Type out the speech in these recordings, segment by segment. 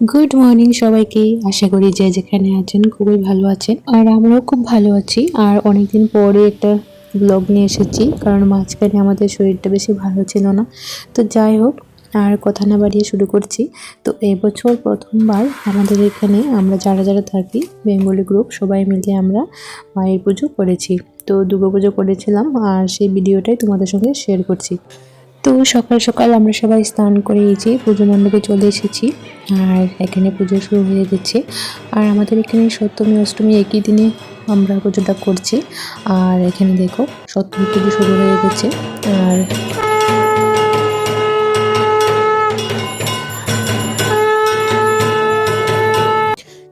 Good morning সবাইকে। আশা করি যে যেখানে আছেন খুবই ভালো আছেন। আর আমরাও খুব ভালো আছি। আর অনেকদিন পরে একটা ব্লগ নিয়ে এসেছি। কারণ মাঝখানে আমাদের শরীরটা বেশি ভালো ছিল না। তো যাই হোক, আর কথা না বাড়িয়ে শুরু করছি। তো এবছর প্রথমবার আমাদের এখানে আমরা যারা যারা থাকি, বেঙ্গলি গ্রুপ সবাই মিলে আমরা মায়ের পুজো করেছি। তো দুর্গা পুজো করেছিলাম। আর সেই ভিডিওটাই তোমাদের সঙ্গে শেয়ার করছি। তো সকাল সকাল আমরা সবাই স্নান করে এসে পুজো মণ্ডপে চলে এসেছি। আর এখানে পুজো শুরু হয়ে গেছে। আর আমাদের এখানে সপ্তমী, অষ্টমী একই দিনে আমরা পুজোটা করছি। আর এখানে দেখো, সপ্তমী পুজো শুরু হয়ে গেছে। আর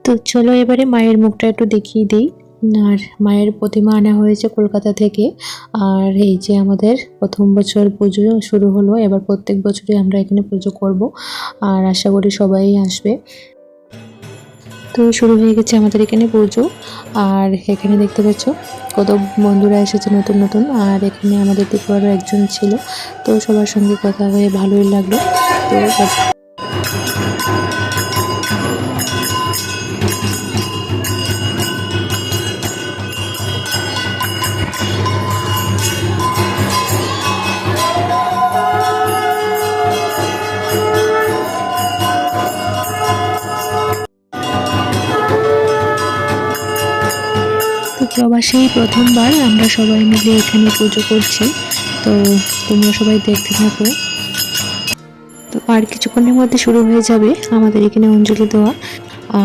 তো চলো এবারে মায়ের মুখটা একটু দেখিয়ে দিই। আর মায়ের প্রতিমা আনা হয়েছে কলকাতা থেকে। আর এই যে আমাদের প্রথম বছর পুজো শুরু হলো, এবার প্রত্যেক বছরই আমরা এখানে পুজো করব আর আশা করি সবাই আসবে। তো শুরু হয়ে গেছে আমাদের এখানে পুজো। আর এখানে দেখতে পাচ্ছ কত বন্ধুরা এসেছে নতুন নতুন। আর এখানে আমাদের ত্রিপুরারও একজন ছিল, তো সবার সঙ্গে কথা হয়ে ভালোই লাগল। তো প্রবাসেই প্রথমবার আমরা সবাই মিলে এখানে পুজো করছি। তো তোমরা সবাই দেখতে থাকো। তো আর কিছুক্ষণের মধ্যে শুরু হয়ে যাবে আমাদের এখানে অঞ্জলি দেওয়া।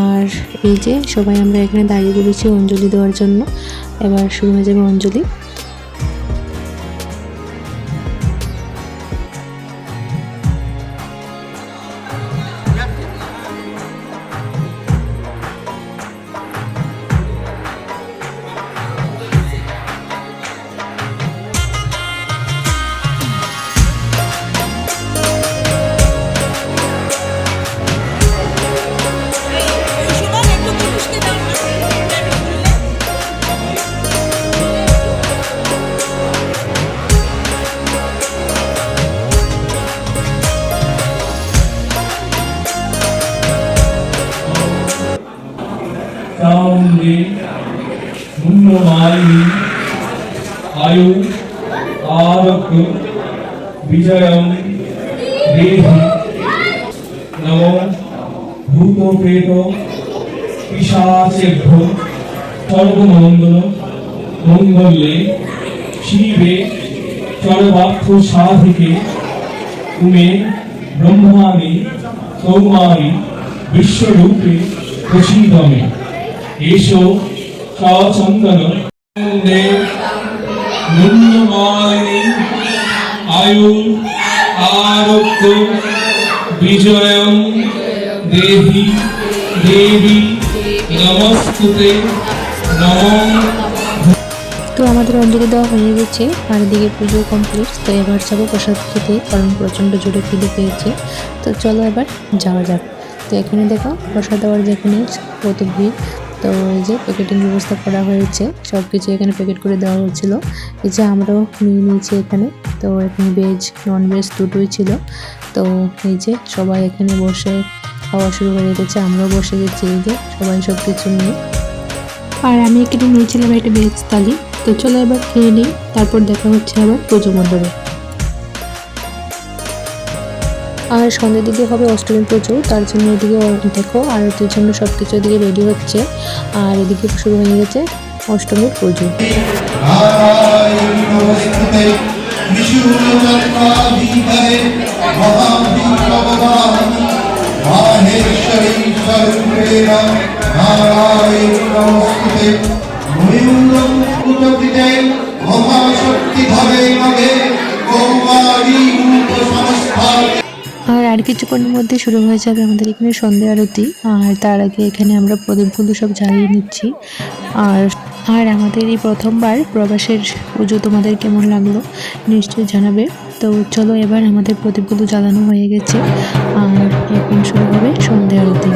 আর এই যে সবাই আমরা এখানে দাঁড়িয়ে পড়েছি অঞ্জলি দেওয়ার জন্য। এবার শুরু হয়ে যাবে অঞ্জলি। চাউন্ডে মুন্নমালিনী আয়ু আরোগ্য বিজয়ম দেহি নম ভূত প্রেত পিশাচেভ্য, সর্বমঙ্গল মঙ্গলে শিবে চরবার্থ সাধিকে, উমে, ব্রহ্মাণি কৌমারী বিশ্বরূপে প্রসীদমে এসো সচন্দন মুন্নমালিনী আয়ু আরোগ্য বিজয়ম দেহি দেবী নমস্তুতে নমঃ তো আমাদের অঞ্জলি দেওয়া হয়ে গেছে আর এদিকে পুজো কমপ্লিট তো এবার যাব প্রসাদ খেতে, কারণ প্রচণ্ড জোরে খিদে পেয়েছে। তো চলো এবার যাওয়া যাক। তো এখানে দেখো, প্রসাদ দেওয়ার যেখানে কত ভিড় তো এই যে প্যাকেটিং ব্যবস্থা করা হয়েছে সব কিছু এখানে প্যাকেট করে দেওয়া হয়েছিল। এই যে আমরাও নিয়ে নিয়েছি এখানে, তো এখানে ভেজ নন ভেজ দুটোই ছিল। তো এই যে সবাই এখানে বসে খাওয়া শুরু হয়ে গেছে আমরাও বসে গেছি এই যে সবাই সব কিছু নিয়ে। আর আমি এখানে নিয়েছিলাম একটা ভেজ থালি। তো চলো এবার খেয়ে নিই, তারপর দেখা হচ্ছে আবার পুজো মণ্ডপে। আর সন্ধ্যের দিকে হবে অষ্টমী পুজো তার জন্য এদিকে দেখো আরতির জন্য সব কিছু এদিকে রেডি হচ্ছে আর এদিকে শুরু হয়ে গেছে অষ্টমীর পুজো মহাশক্তি ভাবে কৌমারী সংস্থা আর আর কিছুক্ষণের মধ্যে শুরু হয়ে যাবে আমাদের এখানে সন্ধে আরতি। আর তার আগে এখানে আমরা প্রদীপগুলো সব জ্বালিয়ে নিচ্ছি। আর আর আমাদের এই প্রথমবার প্রবাসের পুজো তোমাদের কেমন লাগল নিশ্চয়ই জানাবে। তো চলো এবার আমাদের প্রদীপগুলো জ্বালানো হয়ে গেছে। আর এখন শুরু হবে সন্ধে আরতি।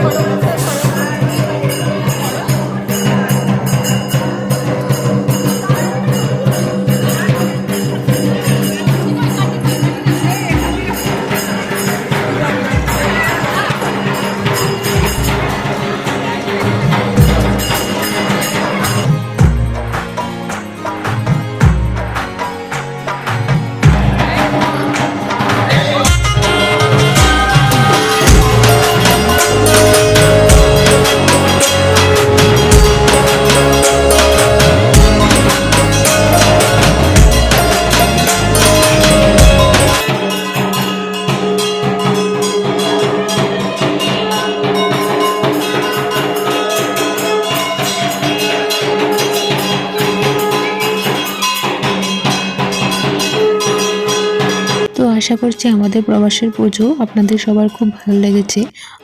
আশা করছি আমাদের প্রবাসের পুজো আপনাদের সবার খুব ভালো লেগেছে।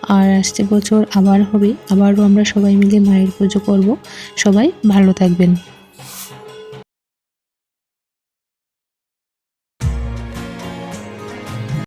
আর আসছে বছর আবার হবে, আবারও আমরা সবাই মিলে মায়ের পুজো করব। সবাই ভালো থাকবেন।